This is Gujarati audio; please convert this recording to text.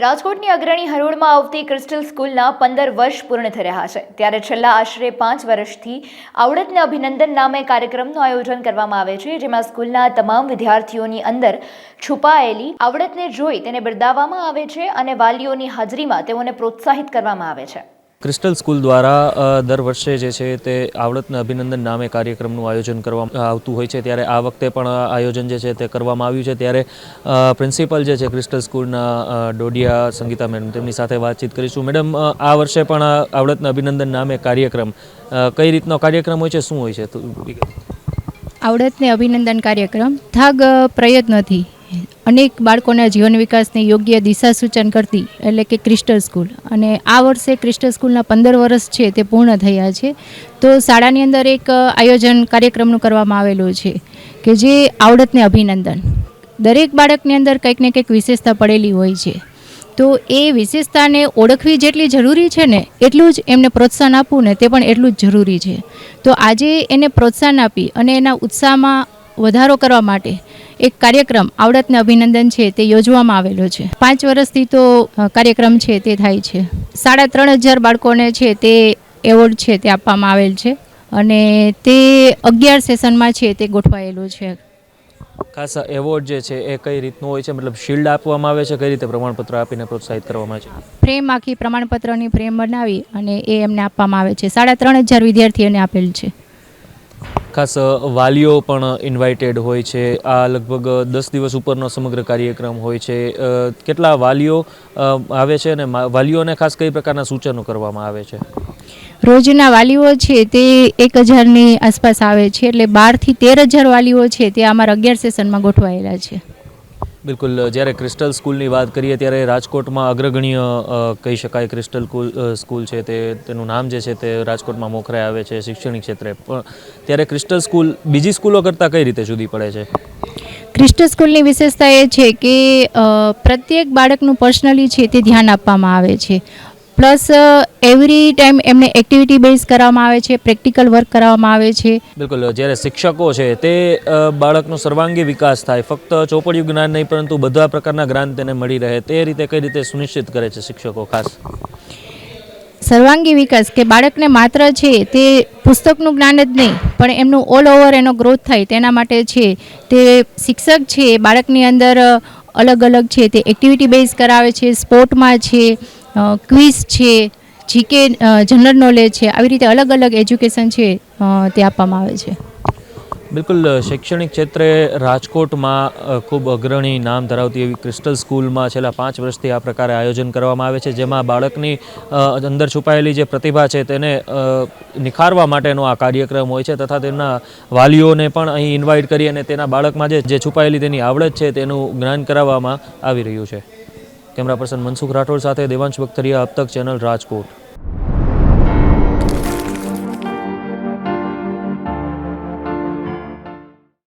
રાજકોટની અગ્રણી હરોળમાં આવતી ક્રિસ્ટલ સ્કૂલના પંદર વર્ષ પૂર્ણ થઈ રહ્યા છે. ત્યારે છેલ્લા આશરે પાંચ વર્ષથી આવડતને અભિનંદન નામે કાર્યક્રમનું આયોજન કરવામાં આવે છે, જેમાં સ્કૂલના તમામ વિદ્યાર્થીઓની અંદર છુપાયેલી આવડતને જોઈ તેને બિરદાવવામાં આવે છે અને વાલીઓની હાજરીમાં તેઓને પ્રોત્સાહિત કરવામાં આવે છે. ક્રિસ્ટલ સ્કૂલ દ્વારા દર વર્ષે જે છે તે આવડતને અભિનંદન નામે કાર્યક્રમનું આયોજન કરવામાં આવતું હોય છે. ત્યારે આ વખતે પણ આયોજન જે છે તે કરવામાં આવ્યું છે. ત્યારે પ્રિન્સિપલ જે છે ક્રિસ્ટલ સ્કૂલના ડોડિયા સંગીતા મેડમ, તેમની સાથે વાતચીત કરીશું. મેડમ આ વર્ષે પણ આવડતને અભિનંદન નામે કાર્યક્રમ કઈ રીતનો કાર્યક્રમ હોય છે? શું હોય છે? આવડતને અભિનંદન કાર્યક્રમ. થાગ પ્રયત્નથી. અનેક બાળકોના જીવન વિકાસને યોગ્ય દિશા સૂચન કરતી, એટલે કે ક્રિસ્ટલ સ્કૂલ અને આ વર્ષે ક્રિસ્ટલ સ્કૂલના પંદર વર્ષ છે તે પૂર્ણ થયા છે. તો શાળાની અંદર એક આયોજન કાર્યક્રમનું કરવામાં આવેલું છે, કે જે આવડતને અભિનંદન. દરેક બાળકની અંદર કંઈક ને કંઈક વિશેષતા પડેલી હોય છે. તો એ વિશેષતાને ઓળખવી જેટલી જરૂરી છે ને, એટલું જ એમને પ્રોત્સાહન આપવું ને તે પણ એટલું જ જરૂરી છે. તો આજે એને પ્રોત્સાહન આપી અને એના ઉત્સાહમાં વધારો કરવા માટે એક કાર્યક્રમ આવડતને અભિનંદન છે તે યોજવામાં આવેલો છે. પાંચ વર્ષથી તો કાર્યક્રમ છે તે થાય છે. સાડા ત્રણ હજાર બાળકોને છે તે એવોર્ડ છે તે આપવામાં આવેલ છે અને તે અગિયાર સેશનમાં છે તે ગોઠવાયેલું છે. ખાસ એવોર્ડ જે છે એ કઈ રીતનું હોય છે? મતલબ શિલ્ડ આપવામાં આવે છે? કઈ રીતે પ્રમાણપત્ર આપીને પ્રોત્સાહિત કરવામાં આવે છે? ફ્રેમ આખી પ્રમાણપત્રની ફ્રેમ બનાવી અને એ એમને આપવામાં આવે છે. સાડા ત્રણ હજાર વિદ્યાર્થીઓને આપેલ છે. ખાસ વાલીઓ પણ ઇન્વાઇટેડ હોય છે. આ લગભગ દસ દિવસ ઉપરનો સમગ્ર કાર્યક્રમ હોય છે. કેટલા વાલીઓ આવે છે અને વાલીઓને ખાસ કઈ પ્રકારના સૂચનો કરવામાં આવે છે? રોજના વાલીઓ છે તે એક હજારની આસપાસ આવે છે. એટલે બારથી તેર હજાર વાલીઓ છે તે અમારા અગિયાર સેશનમાં ગોઠવાયેલા છે. બિલકુલ, જ્યારે ક્રિસ્ટલ સ્કૂલની વાત કરીએ ત્યારે રાજકોટમાં અગ્રગણ્ય કહી શકાય ક્રિસ્ટલ કુલ- સ્કૂલ છે તે, તેનું નામ જે છે તે રાજકોટમાં મોખરે આવે છે શૈક્ષણિક ક્ષેત્રે. પણ ત્યારે ક્રિસ્ટલ સ્કૂલ બીજી સ્કૂલો કરતાં કઈ રીતે જુદી પડે છે? ક્રિસ્ટલ સ્કૂલની વિશેષતા એ છે કે પ્રત્યેક બાળકનું પર્સનલી છે તે ધ્યાન આપવામાં આવે છે. પ્લસ એવરી ટાઈમ એમને એક્ટિવિટી બેઝ કરવામાં આવે છે પ્રેક્ટિકલ વર્ક કરાવવામાં આવે છે. બિલકુલ જ્યારે શિક્ષકો છે તે બાળકનો સર્વાંગી વિકાસ થાય. ફક્ત ચોપડિયું જ્ઞાન નહીં પરંતુ બધા પ્રકારના જ્ઞાન તેને મળી રહે. તે રીતે કઈ રીતે સુનિશ્ચિત કરે છે શિક્ષકો ખાસ? સર્વાંગી વિકાસ કે બાળકને માત્ર છે તે પુસ્તકનું જ્ઞાન જ નહીં પણ એમનું ઓલ ઓવર એનો ગ્રોથ થાય તેના માટે છે તે શિક્ષક છે બાળકની અંદર અલગ અલગ છે તે એક્ટિવિટી બેઝ કરાવે છે સ્પોર્ટમાં છે ક્વિઝ છે જીકે જનરલ નોલેજ છે, આવી રીતે અલગ અલગ એજ્યુકેશન છે તે આપવામાં આવે છે. બિલકુલ શૈક્ષણિક ક્ષેત્રે રાજકોટમાં ખૂબ અગ્રણી નામ ધરાવતી એવી ક્રિસ્ટલ સ્કૂલમાં છેલ્લા પાંચ વર્ષથી આ પ્રકારે આયોજન કરવામાં આવે છે, જેમાં બાળકની અંદર છુપાયેલી જે પ્રતિભા છે તેને નિખારવા માટેનો આ કાર્યક્રમ હોય છે, તથા તેમના વાલીઓને પણ અહીં ઇન્વાઇટ કરી અને તેના બાળકમાં જે છુપાયેલી તેની આવડત છે તેનું જ્ઞાન કરાવવામાં આવી રહ્યું છે. કેમેરા પર્સન મનસુખ રાઠોડ સાથે દેવાંશ બખ્તરિયા અબતક ચેનલ રાજકોટ